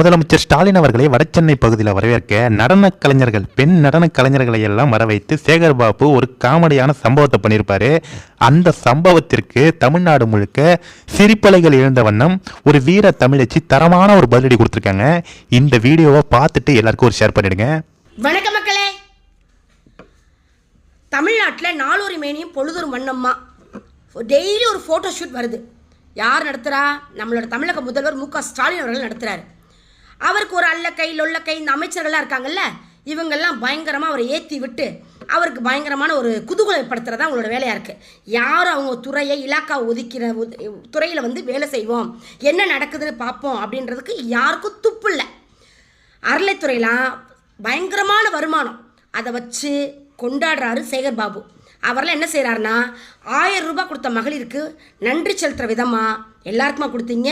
முதலமைச்சர் ஸ்டாலின் அவர்களை வடசென்னை பகுதியில் வரவேற்க நடன கலைஞர்கள் பெண் நடன கலைஞர்களை எல்லாம் வர வைத்து சேகர் பாபு ஒரு காமெடியான சம்பவத்தை பண்ணியிருப்பாரு. அந்த சம்பவத்திற்கு தமிழ்நாடு முழுக்க சிரிப்பலைகள் எழுந்த வண்ணம் ஒரு வீர தமிழச்சி தரமான ஒரு பதிலடி கொடுத்துருக்காங்க. இந்த வீடியோவை பார்த்துட்டு எல்லாருக்கும் ஒரு ஷேர் பண்ணிடுங்க. வணக்கம் மக்களே. தமிழ்நாட்டில் நாளொரு மேனியும் பொழுதொரு மண்ணம்மா டெய்லி ஒரு ஃபோட்டோ ஷூட் வருது. யார் நடத்துகிறா நம்மளோட தமிழக முதல்வர் மு க ஸ்டாலின் அவர்கள் நடத்துகிறாரு அவருக்கு ஒரு அல்லக்கை லொல்லக்கை இந்த அமைச்சர்கள்லாம் இருக்காங்கல்ல இவங்கெல்லாம் பயங்கரமாக அவரை ஏற்றி விட்டு அவருக்கு பயங்கரமான ஒரு குதூகலப்படுத்துறது அவங்களோட வேலையாக இருக்குது யாரும் அவங்க துறையை இலாக்கா ஒதுக்கிற துறையில் வந்து வேலை செய்வோம் என்ன நடக்குதுன்னு பார்ப்போம் அப்படின்றதுக்கு யாருக்கும் துப்பு இல்லை. அறளைத்துறையெலாம் பயங்கரமான வருமானம். அதை வச்சு கொண்டாடுறாரு சேகர் பாபு. அவரெல்லாம் என்ன செய்கிறாருன்னா ஆயிரம் ரூபாய் கொடுத்த மகளிருக்கு நன்றி செலுத்துகிற விதமாக எல்லாருக்குமா கொடுத்தீங்க.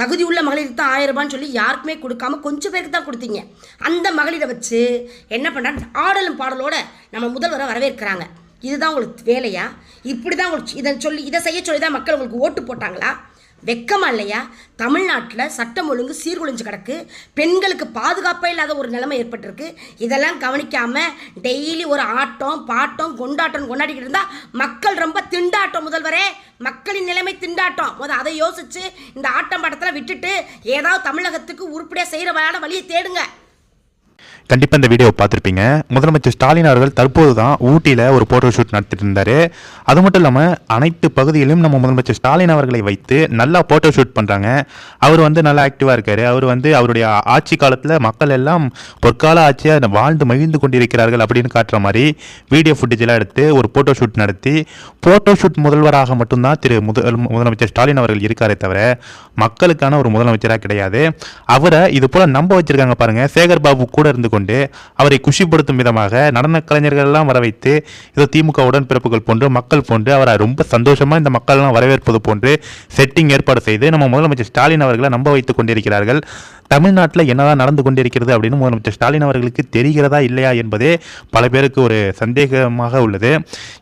தகுதி உள்ள மகளிருக்கு தான் ஆயிரம் ரூபான்னு சொல்லி யாருக்குமே கொடுக்காம கொஞ்சம் பேருக்கு தான் கொடுத்தீங்க. அந்த மகளிரை வச்சு என்ன பண்ணுறாங்க ஆடலும் பாடலோட நம்ம முதல்வரை வரவேற்கிறாங்க. இதுதான் உங்களுக்கு வேலையா? இப்படி தான் உங்களுக்கு இதை சொல்லி இதை செய்ய சொல்லி தான் மக்கள் உங்களுக்கு ஓட்டு போட்டாங்களா? வெக்கமா இல்லையா தமிழ்நாட்டில் சட்டம் ஒழுங்கு சீர்குலைஞ்சு கிடக்கு. பெண்களுக்கு பாதுகாப்பே இல்லாத ஒரு நிலைமை ஏற்பட்டிருக்கு. இதெல்லாம் கவனிக்காமல் டெய்லி ஒரு ஆட்டம் பாட்டம் கொண்டாட்டம் கொண்டாடிக்கிட்டு இருந்தால் மக்கள் ரொம்ப திண்டாட்டம் முதல்வரே. மக்களின் நிலைமை திண்டாட்டம். முத அதை யோசித்து இந்த ஆட்டம் பாட்டத்தில் விட்டுட்டு ஏதாவது தமிழகத்துக்கு உருப்படியாக செய்கிற வழியை தேடுங்க. கண்டிப்பாக இந்த வீடியோவை பார்த்துருப்பீங்க. முதலமைச்சர் ஸ்டாலின் அவர்கள் தற்போது தான் ஊட்டியில் ஒரு ஃபோட்டோ ஷூட் நடத்திட்டு இருந்தார் அது மட்டும் இல்லாமல் அனைத்து பகுதிகளிலும் நம்ம முதலமைச்சர் ஸ்டாலின் அவர்களை வைத்து நல்லா ஃபோட்டோ ஷூட் பண்ணுறாங்க அவர் வந்து நல்லா ஆக்டிவாக இருக்கார். அவர் வந்து அவருடைய ஆட்சி காலத்தில் மக்கள் எல்லாம் பொற்கால ஆட்சியாக வாழ்ந்து மகிழ்ந்து கொண்டிருக்கிறார்கள் அப்படின்னு காட்டுற மாதிரி வீடியோ ஃபுட்டேஜெலாம் எடுத்து ஒரு ஃபோட்டோ ஷூட் நடத்தி ஃபோட்டோ ஷூட் முதல்வராக மட்டும்தான் திரு முதல் முதலமைச்சர் ஸ்டாலின் அவர்கள் இருக்காரே தவிர மக்களுக்கான ஒரு முதலமைச்சராக கிடையாது. அவரை இது போல் நம்ப வச்சிருக்காங்க பாருங்க. சேகர் பாபு கூட இருந்து கொண்டு அவரை குஷிப்படுத்தும் விதமாக நடன கலைஞர்கள் எல்லாம் வர வைத்து இதோ திமுக உடன்பிறப்புகள் போன்று மக்கள் போன்று அவரை ரொம்ப சந்தோஷமாக இந்த மக்கள்லாம் வரவேற்பது போன்று செட்டிங் ஏற்பாடு செய்து நம்ம முதலமைச்சர் ஸ்டாலின் அவர்களை நம்ப வைத்துக் கொண்டிருக்கிறார்கள். தமிழ்நாட்டில் என்னதான் நடந்து கொண்டிருக்கிறது அப்படின்னு முதலமைச்சர் ஸ்டாலின் அவர்களுக்கு தெரிகிறதா இல்லையா என்பதே பல பேருக்கு ஒரு சந்தேகமாக உள்ளது.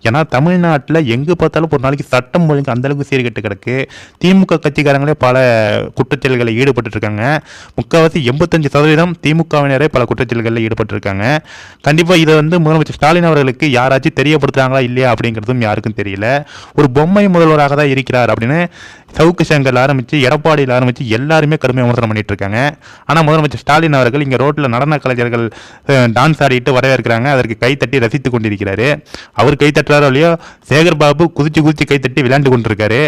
ஏன்னா தமிழ்நாட்டில் எங்கு பார்த்தாலும் ஒரு நாளைக்கு சட்டம் ஒழுங்கு அந்தளவுக்கு சீர்கெட்டு கிடக்கு. திமுக கட்சிக்காரங்களே பல குற்றச்செயல்களில் ஈடுபட்டு இருக்காங்க முக்கால்வாசி எண்பத்தஞ்சு சதவீதம் திமுகவினரே பல குற்றச்செயல்களில் ஈடுபட்டிருக்காங்க. கண்டிப்பாக இதை வந்து முதலமைச்சர் ஸ்டாலின் அவர்களுக்கு யாராச்சும் தெரியப்படுத்துறாங்களா இல்லையா அப்படிங்கிறதும் யாருக்கும் தெரியல. ஒரு பொம்மை முதல்வராக தான் இருக்கிறார் அப்படின்னு சவுக்கு சங்கர் ஆரம்பித்து எடப்பாடியில் ஆரம்பித்து எல்லாருமே கடுமையாக விமர்சனம் பண்ணிட்டு இருக்காங்க. ஆனால் முதலமைச்சர் ஸ்டாலின் அவர்கள் இங்கே ரோட்டில் நடன கலைஞர்கள் டான்ஸ் ஆடிட்டு வரவேற்கிறாங்க. அதற்கு கைத்தட்டி ரசித்து கொண்டிருக்கிறாரு. அவர் கைத்தட்டுறாரோ இல்லையோ சேகர் பாபு குதிச்சு குதிச்சு கைத்தட்டி விளையாண்டு கொண்டிருக்காரு.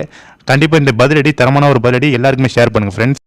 கண்டிப்பாக இந்த பதிலடி தரமான ஒரு பதிலடி எல்லாருக்குமே ஷேர் பண்ணுங்கள் ஃப்ரெண்ட்ஸ்